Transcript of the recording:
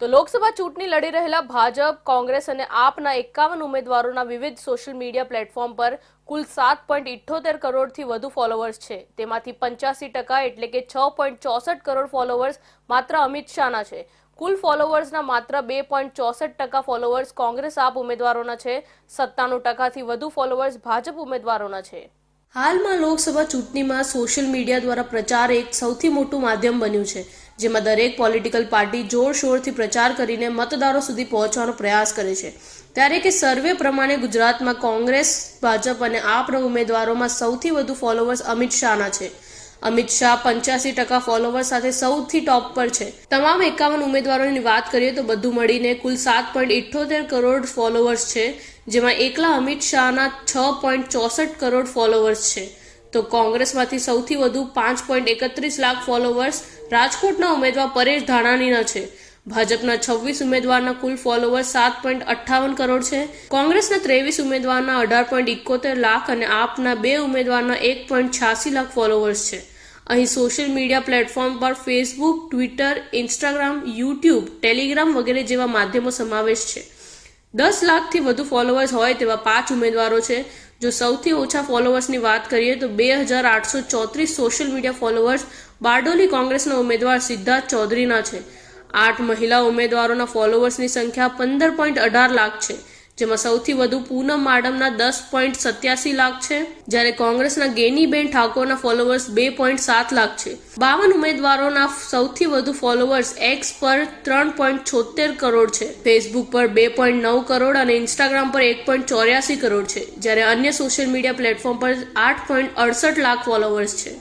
તો લોકસભા ચૂંટણી લડી રહેલા ભાજપ, કોંગ્રેસ અને આપના એકાવન ઉમેદવારોના વિવિધ સોશિયલ મીડિયા પ્લેટફોર્મ પર કુલ સાત પોઈન્ટ ઇઠ્ઠોતેર કરોડથી વધુ ફોલોવર્સ છે. તેમાંથી પંચ્યાસી ટકા એટલે કે છ પોઈન્ટ ચોસઠ કરોડ ફોલોવર્સ માત્ર અમિત શાહના છે. કુલ ફોલોવર્સના માત્ર બે પોઈન્ટ ચોસઠ ટકા ફોલોવર્સ કોંગ્રેસ આપ ઉમેદવારોના છે. સત્તાણું ટકાથી વધુ ફોલોવર્સ ભાજપ ઉમેદવારોના છે. હાલમાં લોકસભા ચૂંટણીમાં સોશિયલ મીડિયા દ્વારા પ્રચાર એક સૌથી મોટું માધ્યમ બન્યું છે. જેમાં દરેક પોલિટિકલ પાર્ટી જોરશોરથી પ્રચાર કરીને મતદારો સુધી પહોંચવાનો પ્રયાસ કરે છે. ત્યારે કે સર્વે પ્રમાણે ગુજરાતમાં કોંગ્રેસ, ભાજપ અને આપના ઉમેદવારોમાં સૌથી વધુ ફોલોવર્સ અમિત શાહના છે. અમિત શાહ પંચ્યાસી ટકા ફોલોવર્સ સાથે સૌથી ટોપ પર છે. તમામ એકાવન ઉમેદવારોની વાત કરીએ તો બધું મળીને કુલ સાત પોઈન્ટ ઇઠ્ઠોતેર કરોડ ફોલોવર્સ છે, જેમાં એકલા અમિત શાહના છ પોઈન્ટ ચોસઠ કરોડ ફોલોવર્સ છે. તો કોંગ્રેસમાંથી સૌથી વધુ પાંચ પોઈન્ટ એકત્રીસ લાખ ફોલોવર્સ રાજકોટના ઉમેદવાર પરેશ ધાણાનીના છે. ભાજપના છવ્વીસ ઉમેદવારના કુલ ફોલોવર્સ સાત પોઈન્ટ અઠ્ઠાવન કરોડ છે. કોંગ્રેસના ત્રેવીસ ઉમેદવારના અઢાર પોઈન્ટ ઇકોતેર લાખ અને આપના બે ઉમેદવારના એક પોઈન્ટ છ્યાસી લાખ ફોલોવર્સ છે. અહીં સોશિયલ મીડિયા પ્લેટફોર્મ પર Facebook Twitter Instagram YouTube Telegram વગેરે જેવા માધ્યમો સમાવેશ છે. દસ લાખથી વધુ ફોલોવર્સ હોય તેવા પાંચ ઉમેદવારો છે. જો સૌથી ઓછા ફોલોવર્સની વાત કરીએ તો બે હજાર આઠસો ચોત્રીસ સોશિયલ મીડિયા ફોલોવર્સ બારડોલી કોંગ્રેસના ઉમેદવાર સિદ્ધાર્થ ચૌધરીના છે. આઠ મહિલા ઉમેદવારોના ફોલોવર્સની સંખ્યા પંદર પોઈન્ટ અઢાર લાખ છે. જેમાં સૌથી વધુ પૂનમ માડમના દસ પોઈન્ટ સત્યાસી લાખ છે, જ્યારે કોંગ્રેસના ગેનીબેન ઠાકોરના ફોલોવર્સ બે પોઈન્ટ સાત લાખ છે. બાવન ઉમેદવારોના સૌથી વધુ ફોલોવર્સ એક્સ પર ત્રણ પોઈન્ટ છોતેર કરોડ છે. ફેસબુક પર બે પોઈન્ટ નવ કરોડ અને ઇન્સ્ટાગ્રામ પર એક પોઈન્ટ ચોર્યાસી કરોડ છે, જ્યારે અન્ય સોશિયલ મીડિયા પ્લેટફોર્મ પર આઠ પોઈન્ટ અડસઠ લાખ ફોલોવર્સ છે.